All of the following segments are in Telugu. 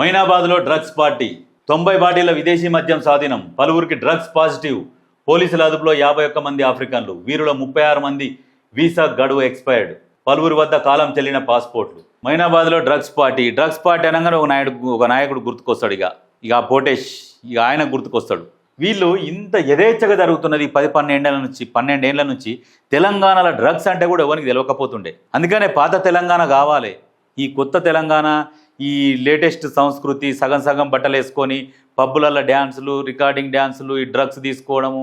మైనాబాద్లో డ్రగ్స్ పార్టీ. తొంభై బాటిల విదేశీ మద్యం స్వాధీనం పలువురికి డ్రగ్స్ పాజిటివ్. పోలీసుల అదుపులో యాభై ఒక్క మంది ఆఫ్రికన్లు. వీరిలో ముప్పై ఆరు మంది వీసా గడువు ఎక్స్పైర్డ్. పలువురి వద్ద కాలం చెల్లిన పాస్పోర్ట్లు. మైనాబాద్లో డ్రగ్స్ పార్టీ. డ్రగ్స్ పార్టీ అనగానే ఒక నాయుడు ఒక నాయకుడు గుర్తుకొస్తాడు ఇక. ఇక పోటేష్ ఇక ఆయన గుర్తుకొస్తాడు. వీళ్ళు ఇంత యథేచ్ఛగా జరుగుతున్నది పది పన్నెండేళ్ళ నుంచి పన్నెండేళ్ళ నుంచి తెలంగాణలో డ్రగ్స్ అంటే కూడా ఎవరికి తెలియకపోతుండే అందుకనే పాత తెలంగాణ కావాలి. ఈ కొత్త తెలంగాణ ఈ లేటెస్ట్ సంస్కృతి సగం సగం బట్టలు వేసుకొని పబ్బులలో డ్యాన్సులు రికార్డింగ్ డ్యాన్సులు ఈ డ్రగ్స్ తీసుకోవడము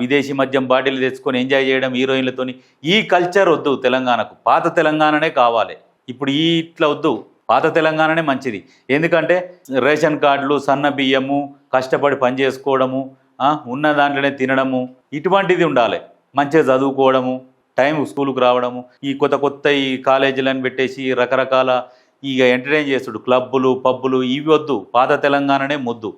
విదేశీ మద్యం బాటిల్ తెచ్చుకొని ఎంజాయ్ చేయడం హీరోయిన్లతోని ఈ కల్చర్ వద్దు తెలంగాణకు. పాత తెలంగాణనే కావాలి. ఇప్పుడు ఈ ఇట్లా వద్దు. పాత తెలంగాణనే మంచిది. ఎందుకంటే రేషన్ కార్డులు సన్న బియ్యము కష్టపడి పని చేసుకోవడము ఉన్న దాంట్లోనే తినడము ఇటువంటిది ఉండాలి. మంచిగా చదువుకోవడము టైం స్కూల్కి రావడము ఈ కొత్త కొత్త ఈ కాలేజీలను పెట్టేసి రకరకాల ఇక ఎంటర్టైన్ చేస్తుడు. క్లబ్బులు పబ్బులు ఇవి వద్దు. పాత తెలంగాణనే ముద్దు.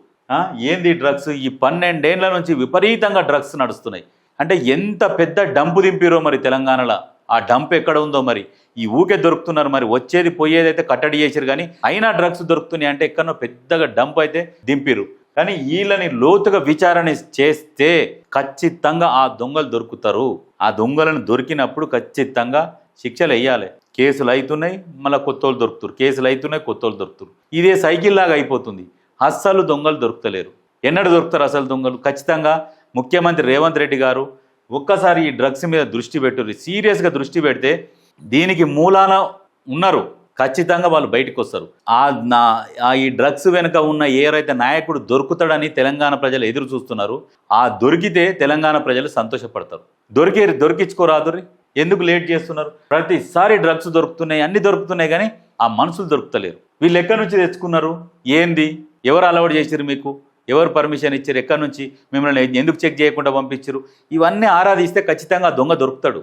ఏంది డ్రగ్స్? ఈ పన్నెండేళ్ళ నుంచి విపరీతంగా డ్రగ్స్ నడుస్తున్నాయి. అంటే ఎంత పెద్ద డంపు దింపిరో మరి తెలంగాణలో? ఆ డంప్ ఎక్కడ ఉందో మరి? ఈ ఊకే దొరుకుతున్నారు మరి. వచ్చేది పోయేది అయితే కట్టడి చేసిరు కానీ అయినా డ్రగ్స్ దొరుకుతున్నాయి అంటే ఎక్కడో పెద్దగా డంప్ అయితే దింపిరు కానీ వీళ్ళని లోతుగా విచారణ చేస్తే ఖచ్చితంగా ఆ దొంగలు దొరుకుతారు. ఆ దొంగలను దొరికినప్పుడు ఖచ్చితంగా శిక్షలు వేయాలి. కేసులు అవుతున్నాయి మళ్ళీ కొత్తోళ్ళు దొరుకుతారు. కేసులు అవుతున్నాయి కొత్తోళ్ళు దొరుకుతారు. ఇదే సైకిల్ లాగా అయిపోతుంది. అస్సలు దొంగలు దొరుకుతలేరు. ఎన్నడు దొరుకుతారు అసలు దొంగలు? ఖచ్చితంగా ముఖ్యమంత్రి రేవంత్ రెడ్డి గారు ఒక్కసారి ఈ డ్రగ్స్ మీద దృష్టి పెట్టారు సీరియస్గా దృష్టి పెడితే దీనికి మూలాన ఉన్నారు. ఖచ్చితంగా వాళ్ళు బయటకు వస్తారు. ఆ నా ఆ ఈ డ్రగ్స్ వెనుక ఉన్న ఏరైతే నాయకుడు దొరుకుతాడని తెలంగాణ ప్రజలు ఎదురు చూస్తున్నారు ఆ దొరికితే తెలంగాణ ప్రజలు సంతోషపడతారు. దొరికే దొరికించుకోరాదురి ఎందుకు లేట్ చేస్తున్నారు? ప్రతిసారి డ్రగ్స్ దొరుకుతున్నాయి అన్ని దొరుకుతున్నాయి కానీ ఆ మనుషులు దొరుకుతలేరు. వీళ్ళు ఎక్కడి నుంచి తెచ్చుకున్నారు? ఏంది? ఎవరు అలవాటు చేసిరు మీకు? ఎవరు పర్మిషన్ ఇచ్చారు ఎక్కడి నుంచి? మిమ్మల్ని ఎందుకు చెక్ చేయకుండా పంపించారు ఇవన్నీ ఆరాధిస్తే ఖచ్చితంగా దొంగ దొరుకుతాడు.